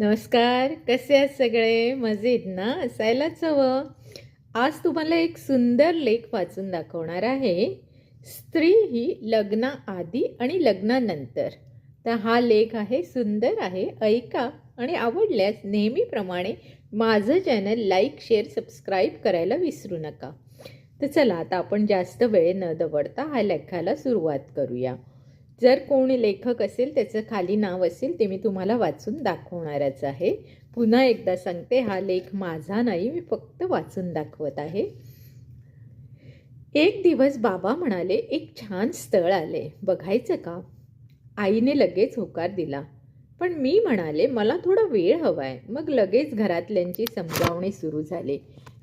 नमस्कार कसे आहात सगळे? मजेत ना? असायलाच हवं. आज तुम्हाला एक सुंदर लेख वाचून दाखवणार आहे. स्त्री ही लग्नाआधी आणि लग्नानंतर. तर हा लेख आहे सुंदर आहे ऐका आणि आवडल्यास नेहमीप्रमाणे माझं चॅनल लाईक शेअर सबस्क्राईब करायला विसरू नका. तर चला आता आपण जास्त वेळ न दवडता हा लेखाला सुरुवात करूया. जर कोण लेखक असेल त्याचं खाली नाव असेल ते मी तुम्हाला वाचून दाखवणारच आहे. पुन्हा एकदा सांगते हा लेख माझा नाही मी फक्त वाचून दाखवत आहे. एक दिवस बाबा म्हणाले एक छान स्थळ आले बघायचं का? आईने लगेच होकार दिला. पण मी म्हणाले मला थोडा वेळ हवा आहे मग लगेच घरातल्यांची समजावणी सुरू झाली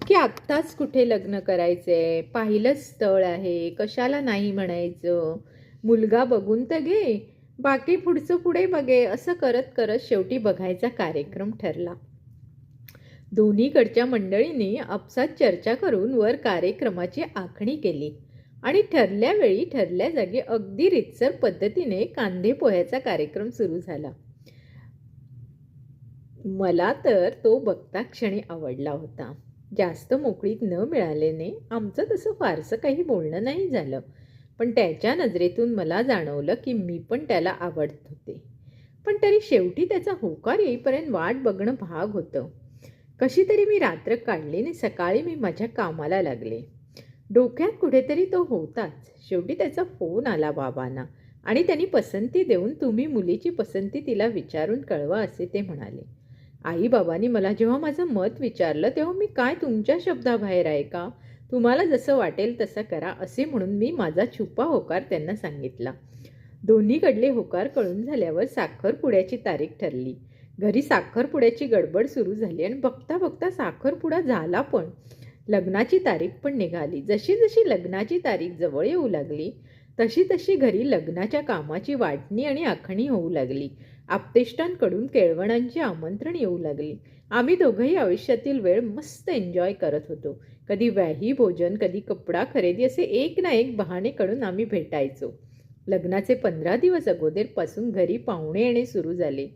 की आत्ताच कुठे लग्न करायचं आहे पाहिलंच स्थळ आहे कशाला नाही म्हणायचं? मुलगा बघून तर घे. बाकी पुढचं पुढे बघे असं करत करत शेवटी बघायचा कार्यक्रम ठरला. दोन्हीकडच्या मंडळींनी आपसात चर्चा करून वर कार्यक्रमाची आखणी केली. आणि ठरल्या वेळी ठरल्या जागी अगदी रितसर पद्धतीने कांदे पोह्याचा कार्यक्रम सुरू झाला. मला तर तो बघता क्षणी आवडला होता. जास्त मोकळीक न मिळाल्याने आमचं तसं फारसं काही बोलणं नाही झालं. पण त्याच्या नजरेतून मला जाणवलं की मी पण त्याला आवडत होते. पण तरी शेवटी त्याचा होकार येईपर्यंत वाट बघणं भाग होतं. कशी तरी मी रात्र काढली आणि सकाळी मी माझ्या कामाला लागले. डोक्यात कुठेतरी तो होताच. शेवटी त्याचा फोन आला बाबांना आणि त्यांनी पसंती देऊन तुम्ही मुलीची पसंती तिला विचारून कळवा असे ते म्हणाले. आई बाबांनी मला जेव्हा माझं मत विचारलं तेव्हा मी काय तुमच्या शब्दाबाहेर आहे का? तुम्हाला जसं वाटेल तसं करा असे म्हणून मी माझा छुपा होकार त्यांना सांगितला. दोन्हीकडले होकार कळून झाल्यावर साखरपुड्याची तारीख ठरली. घरी साखरपुड्याची गडबड सुरू झाली आणि बघता बघता साखरपुडा झाला पण. लग्नाची तारीख पण निघाली. जशी जशी लग्नाची तारीख जवळ येऊ लागली तशी तशी घरी लग्नाच्या कामाची वाटणी आणि आखणी होऊ लागली. आपतेष्टांकडून केळवणांची आमंत्रण येऊ लागली. आम्ही दोघंही आयुष्यातील वेळ मस्त एन्जॉय करत होतो. कधी व्याही भोजन कधी कपडा खरेदी असे एक ना एक बहाणे कडून आम्ही भेटायचो. लग्नाचे पंधरा दिवस अगोदरपासून घरी पाहुणे येणे सुरू झाले.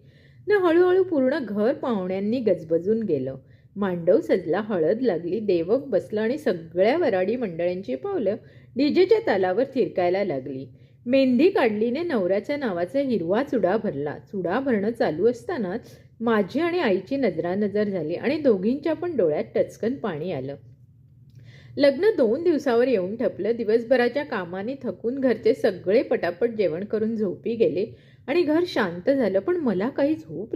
न हळूहळू पूर्ण घर पाहुण्यांनी गजबजून गेलं. मांडव सजला हळद लागली देवक बसलं आणि सगळ्या वराडी मंडळींची पावलं डीजेच्या तालावर थिरकायला लागली. मेहंदी काढलीने नवऱ्याच्या नावाचा हिरवा चुडा भरला. चुडा भरणं चालू असतानाच माझी आणि आईची नजरानजर झाली आणि दोघींच्या पण डोळ्यात टचकन पाणी आलं. लग्न दोन दिवसावर येऊन ठपलं. दिवसभराच्या कामाने थकून घरचे सगळे पटापट जेवण करून झोपी गेले आणि घर शांत झालं पण मला काही झोप